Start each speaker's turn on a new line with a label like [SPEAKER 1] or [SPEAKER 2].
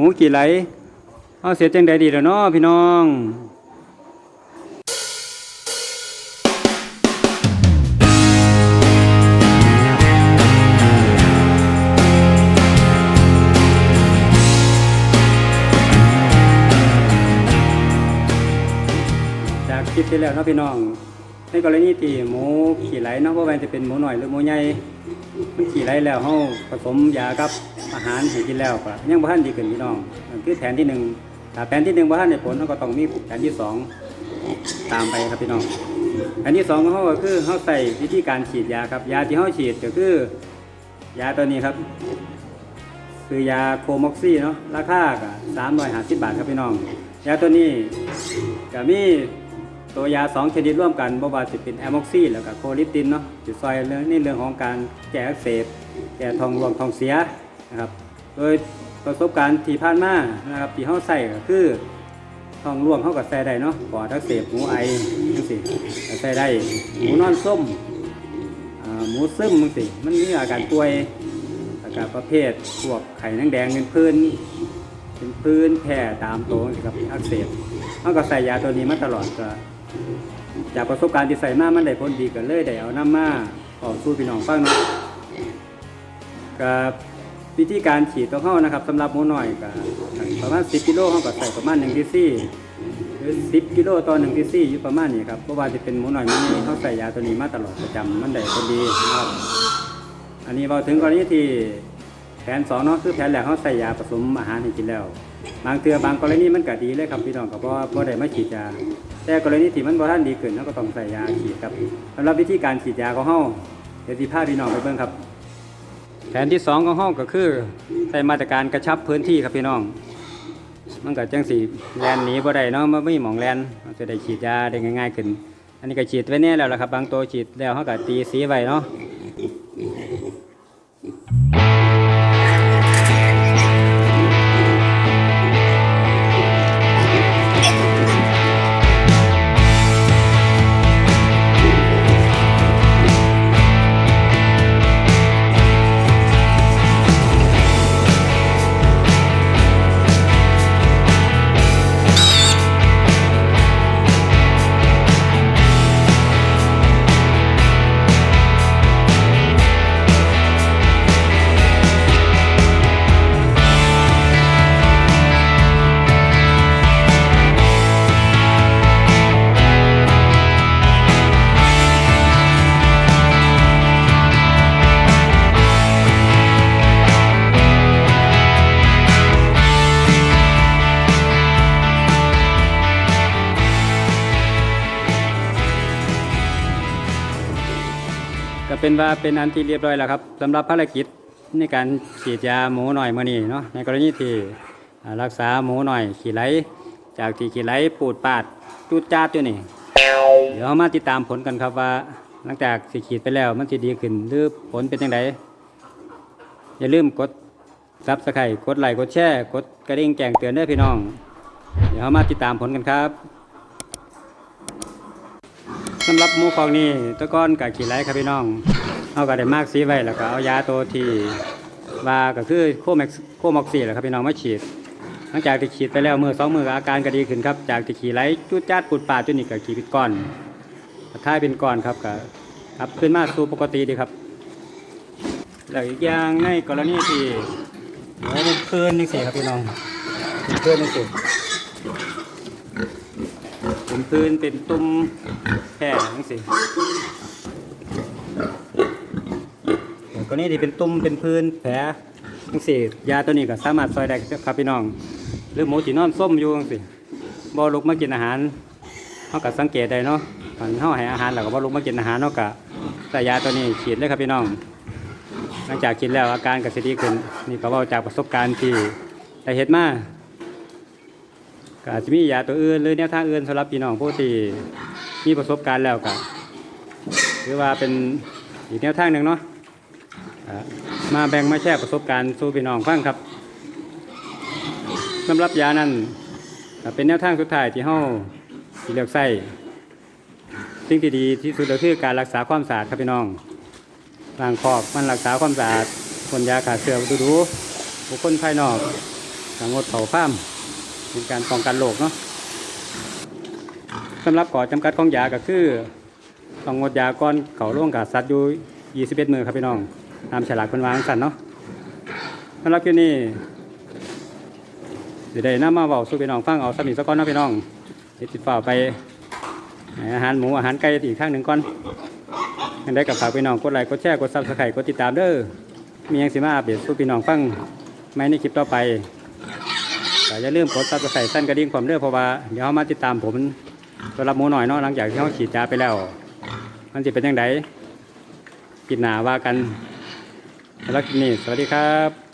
[SPEAKER 1] หูกี่ไหลเอาเสียจังใดดีแล้วเนาะพี่น้องจากคลิปที่แล้วนะพี่น้อง ในกรณีที่หมูขี่ไหลเนาะว่าแม่นจะเป็นหมูหน่อยหรือหมูใหญ่มันขี่ไหลแล้วเฮาผสมยากับ อาหารให้กินแล้วก็ยังบ่ทันดีขึ้นพี่น้องคือแผนที่หนึ่งถ้าแผนที่หนึ่งบ่ทันได้ผลเฮาก็ต้องมีแผนที่สองตามไปครับพี่น้องแผนที่สองของเฮาก็คือเฮาใส่วิธีการฉีดยาครับ ยาที่เฮาฉีดก็คือยาตัวนี้ครับ คือยาโคม็อกซี่เนาะราคาก็350บบาทครับพี่น้อง ยาตัวนี้ก็มีตัวยาสองชนิดร่วมกันบ่ว่าสิเป็นแอมอกซี่แล้วก็โคลิปตินเนาะจุดซอยเรื่องนี่เรื่องของการแก้อักเสบแก้ท้องรวงท้องเสีย นะครับ โดยประสบการณ์ที่ผ่านมานะครับที่เฮาใส่ก็คือท้องร่วงเฮาก็ใส่ได้เนาะปอดอักเสบหูไอจังซี่ก็ใส่ได้หมูนอนส้มหมูซึมจังซี่มันมีอาการป่วยอาการประเภทพวกไข่นางแดงเป็นพื้นเป็นพื้นแผ่ตามตัวสิครับอักเสบเขาก็ใส่ยาตัวนี้มาตลอดก็จากประสบการณ์ที่ใส่มามันได้ผลดีกันเลยได้เอาน้ำมาออกสู้พี่น้องฟังเนาะกับ วิธีการฉีดตัวเข้านะครับสำหรับหมูหน่อยก็ประมาณ 10กิโลเขาก็ใส่ประมาณ1ทีซีหรือ 10กิโลต่อ1ทีซีอยู่ประมาณนี้ครับเพราะว่าจะเป็นหมูหน่อยมันนี่เขาใส่ยาตัวนี้มาตลอดประจำมันได้ผลดีนะครับอันนี้เราถึงกรณีที่แผนสองเนาะคือแผนแรกเขาใส่ยาผสมอาหารให้กินแล้ว บางเทือบางกรณีมันก็ดีเลยครับพี่น้องก็เพราะว่าได้ไมาฉีดยาแต่กรณีที่มันบ่ทันดีขึ้นเขาก็ต้องใส่ยาฉีดครับสำหรับวิธีการฉีดยาของเฮาเดี๋ยวสิพาพี่น้องไปเบิ่งครับ แผนที่สองของห้องก็คือใส่มาตรการกระชับพื้นที่ครับพี่น้อง มันก็จังสีแลนหนีบ่ได้เนาะมันไม่มีหมองแลนมันจะได้ฉีดยาได้ง่ายๆขึ้น อันนี้ก็ฉีดไว้แน่แล้วละครับ บางตัวฉีดแล้วเขาก็ตีสีไว้เนาะ เป็นว่าเป็นอันที่เรียบร้อยแล้วครับสำหรับภารกิจในการฉีดยาหมูหน่อยเมื่อนี้เนาะในกรณีที่รักษาหมูหน่อยขี่ไหล จากที่ขี่ไหลปูดปาดจุดจาดอยู่นี่เดี๋ยวเรามาติดตามผลกันครับว่า หลังจากสิฉีดไปแล้วมันจะดีขึ้นหรือผลเป็นยังไงอย่าลืมกดซับสไครต์กดไลค์กดแชร์กดกระดิ่งแจ้งเตือนด้วยพี่น้อง เดี๋ยวเรามาติดตามผลกันครับ สำหรับหมูฟองนี่ตะก้อนกับขี่ไหลครับพี่น้องเอาก็ได้มากสีไว้แล้วก็เอายาตัวที่ว่าก็คือโคแม็กโคม็อกซี่แหละครับพี่น้องมาฉีด หลังจากที่ฉีดไปแล้วมือสองมืออาการก็ดีขึ้นครับ จากที่ขี่ไหลจุดจัดปุดปาดจนนี่ก็ขี่เป็นก้อนท้ายเป็นก้อนครับก็ครับขึ้นมาสู่ปกติดีครับแล้วอีกอย่างในกรณีที่หัวมันเพลินนี่สิครับพี่น้องเพลินนี่สิ เป็นพื้นเป็นตุ่มแผ่ทั้งสิแล้วก็นี่ที่เป็นตุ่มเป็นพื้นแผลทั้งสิยาตัวนี้ก็สามารถซอยได้ครับพี่น้อง หรือหมูที่นอนส้มอยู่ทั้งสิบ่ลุกมากินอาหารเขาก็สังเกตได้เนาะตอนเขาให้อาหารแล้วก็บ่ลุกมากินอาหารเนาะก็ใส่ยาตัวนี้ฉีดเลยครับพี่น้อง หลังจากฉีดแล้วอาการก็สิดีขึ้นนี่ก็ว่าจากประสบการณ์ที่ได้เห็นมา ก็อาจจะมียาตัวอื่นหรือแนวทางอื่นสำหรับพี่น้องผู้ที่มีประสบการณ์แล้วก็ถือว่าเป็นอีกแนวทางหนึ่งเนาะอ่ามาแบ่งมาแชร์ประสบการณ์สู่พี่น้องฟังครับสำหรับยานั้นก็เป็นแนวทางสุดท้ายที่เฮาที่เลือกใช้สิ่งที่ดีที่สุดก็คือการรักษาความสะอาดครับพี่น้องล้างคอกมันรักษาความสะอาดคนยาขาดเสือดูดูบุคคลภายนอกกางดเผาฟาร์ม เป็นการป้องกันโรคเนาะสำหรับก่อจำกัดของยาก็คือต้องงดยาก่อนเขาร่วงกับสัตว์อยู่ 21 มือครับพี่น้องตามฉลากคนวางสั่นเนาะสำหรับที่นี่เดี๋ยวได้นำมาเบาสู่พี่น้องฟังเอาสมิสก้อนนะพี่น้องเดี๋ยวติดฝ่าไปอาหารหมูอาหารไก่อีกข้างหนึ่งก่อนยังได้กับฝากพี่น้องกดไลค์กดแชร์กดซับสไครต์กดติดตามเด้อมียังสิมาอัปเดตสู่พี่น้องฟังไม่ในคลิปต่อไป แต่อย่าลืมกดซับสไครต์สั้นกระดิ่งความเด้อเพราะว่าเดี๋ยวเขามาติดตามผมตัวรับหมูหน่อยเนาะหลังจากที่เขาฉีดยาไปแล้ว มันจะเป็นยังไงกินหนาว่ากันแล้วนี่สวัสดีครับ